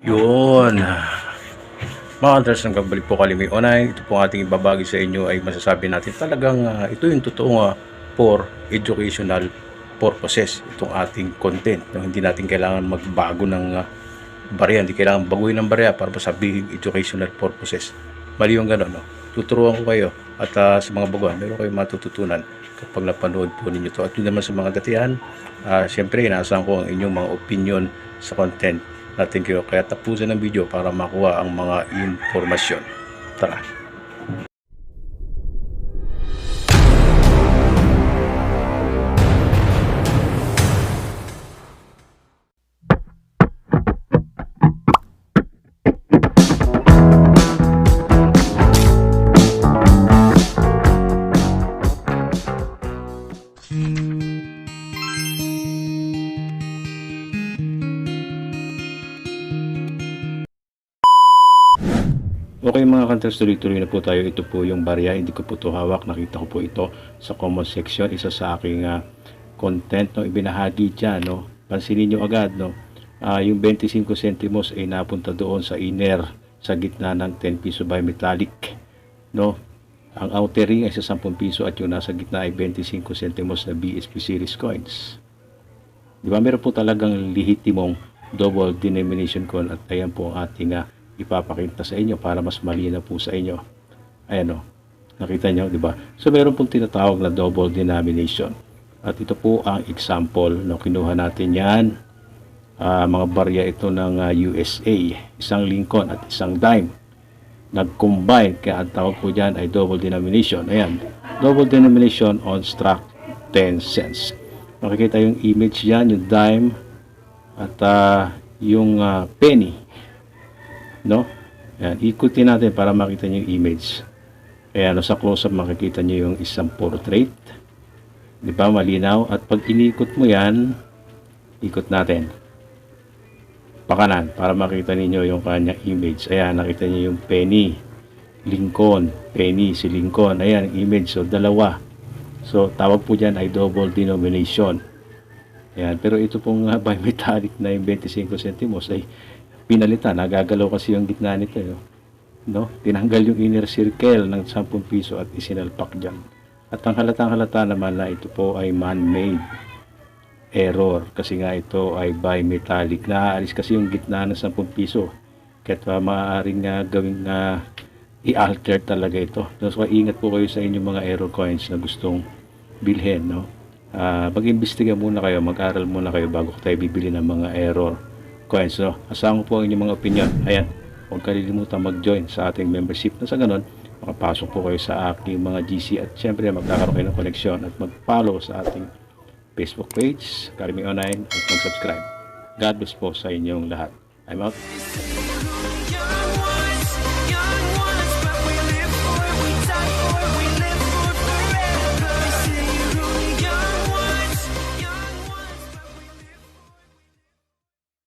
Yun. Mga Hunters, nagbabalik po kami online. Ito po ang ating ibabagi sa inyo ay masasabi natin talagang ah, ito yung totoong ah, for educational purposes. Itong ating content. No? Hindi natin kailangan magbago ng uh, barya. Hindi kailangan baguhin ng barya para sabihin educational purposes. Mali yung gano'n. No? Tuturuan ko kayo at ah, sa mga baguhan, meron kayong matututunan kapag napanood po ninyo to. At yun naman sa mga datihan, ah, syempre inaasahan ko ang inyong mga opinion sa content natin kayo. Kaya tapusin ang video para makuha ang mga informasyon. Tara! Okay mga kanters, tuloy-tuloy na po tayo. Ito po yung barya. Hindi ko po ito hawak. Nakita ko po ito sa comment section. Isa sa aking ah, content no, ibinahagi dyan. No. Pansinin nyo agad. No. Ah, yung 25 centimos ay napunta doon sa inner sa gitna ng 10 piso bimetallic. No. Ang outer ring ay sa 10 piso at yung nasa gitna ay 25 centimos na BSP series coins. Di ba? Meron po talagang lehitimong double denomination coin at ayan po ang ating ah, ipapakita sa inyo para mas malinaw po sa inyo. Ayan o. Nakita nyo, di ba? So, meron pong tinatawag na double denomination. At ito po ang example. No, kinuha natin yan. Ah, mga barya ito ng ah, USA. Isang Lincoln at isang dime. Nag-combine. Kaya ang tawag po dyan ay double denomination. Ayan. Double denomination on struck 10 cents. Makikita yung image yan, yung dime at ah, yung ah, penny no? Ayan, ikutin natin para makita niyo yung image. Ayan, no, sa close-up makikita niyo yung isang portrait. Di ba, malinaw? At pag inikot mo yan, ikot natin. Pakanan, para makita niyo yung kanyang image. Ayan, nakita niyo yung penny. Lincoln, penny, si Lincoln. Ayan, image. So, dalawa. So, tawag po dyan ay double denomination. Ayan, pero ito pong uh, bimetallic na yung 25 centimos ay pinalitan. Nagagalaw kasi yung gitna nito. eh, No? Tinanggal yung inner circle ng 10 piso at isinalpak dyan. At ang halatang halata naman na ito po ay man-made error kasi nga ito ay bimetallic. Naaalis kasi yung gitna ng 10 piso. Kaya uh, maaaring uh, gawing uh, i-alter talaga ito. So, ingat po kayo sa inyong mga error coins na gustong bilhin. No? Ah, mag-imbestiga muna kayo, mag-aral muna kayo bago tayo bibili ng mga error coins. No? Asahan po ang inyong mga opinion. Ayan, huwag kalilimutan mag-join sa ating membership na sa ganun. Makapasok po kayo sa aking mga GC at syempre magkakaroon kayo ng koneksyon at mag-follow sa ating Facebook page, Karimi Online at mag-subscribe. God bless po sa inyong lahat. I'm out.